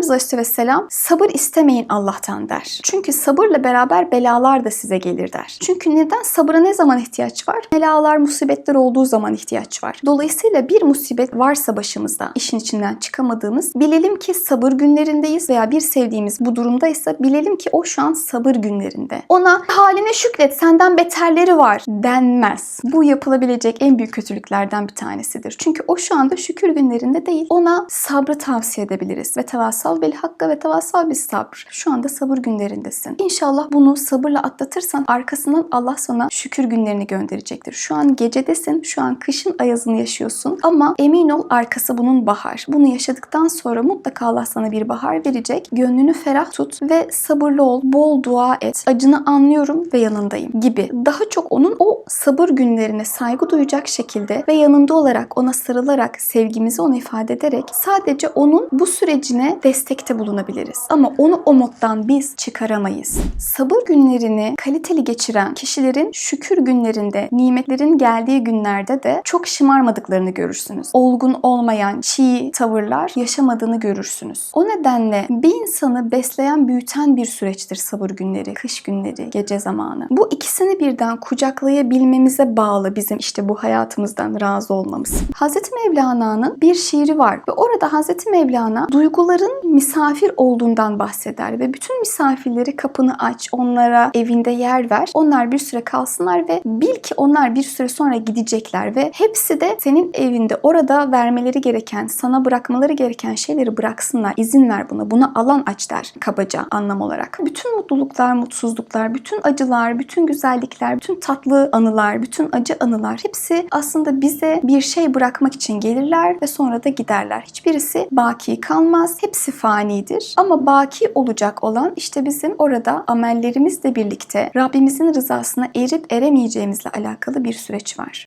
Efendimiz Aleyhisselam sabır istemeyin Allah'tan der. Çünkü sabırla beraber belalar da size gelir der. Çünkü neden? Sabıra ne zaman ihtiyaç var? Belalar, musibetler olduğu zaman ihtiyaç var. Dolayısıyla bir musibet varsa başımızda, işin içinden çıkamadığımız, bilelim ki sabır günlerindeyiz veya bir sevdiğimiz bu durumdaysa bilelim ki o şu an sabır günlerinde. Ona haline şükret, senden beterleri var denmez. Bu yapılabilecek en büyük kötülüklerden bir tanesidir. Çünkü o şu anda şükür günlerinde değil. Ona sabrı tavsiye edebiliriz. Ve tevassal bil hakka ve tevassal bis sabr. Şu anda sabır günlerindesin. İnşallah bunu sabırla atlatırsan arkasından Allah sana şükür günlerini gönderecektir. Şu an gecedesin, şu an kışın ayazını yaşıyorsun ama emin ol arkası bunun bahar. Bunu yaşadıktan sonra mutlaka Allah sana bir bahar verecek. Gönlünü ferah tut ve sabırlı ol, bol dua et. Acını anlıyorum ve yanındayım gibi. Daha çok onun o sabır günlerine saygı duyacak şekilde ve yanında olarak ona sarılarak sevgimizi ona ifade ederek sadece onun bu sürecine destekte bulunabiliriz. Ama onu o moddan biz çıkaramayız. Sabır günlerini kaliteli geçiren kişilerin şükür günlerinde, nimetlerin geldiği günlerde de çok şımarmadıklarını görürsünüz. Olgun olmayan çiğ tavırlar yaşamadığını görürsünüz. O nedenle bir insanı besleyen, büyüten bir süreçtir sabır günleri, kış günleri, gece zamanı. Bu ikisini birden kucaklayabilmemize bağlı bizim işte bu hayatımızdan razı olmamız. Hazreti Mevlana'nın bir şiiri var ve orada Hazreti Mevlana duyguların misafir olduğundan bahseder ve bütün misafirleri kapını aç, onlara evinde yer ver. Onlar bir süre kalsınlar ve bil ki onlar bir süre sonra gidecekler ve hepsi de senin evinde orada vermeleri gereken, sana bırakmaları gereken şeyleri bıraksınlar. İzin ver buna. Buna alan aç der kabaca anlam olarak. Bütün mutluluklar, mutsuzluklar, bütün acılar, bütün güzellikler, bütün tatlı anılar, bütün acı anılar hepsi aslında bize bir şey bırakmak için gelirler ve sonra da giderler. Hiçbirisi baki kalmaz. Hepsi fanidir. Ama baki olacak olan işte bizim orada amellerimizle birlikte Rabbimizin rızasına erip eremeyeceğimizle alakalı bir süreç var.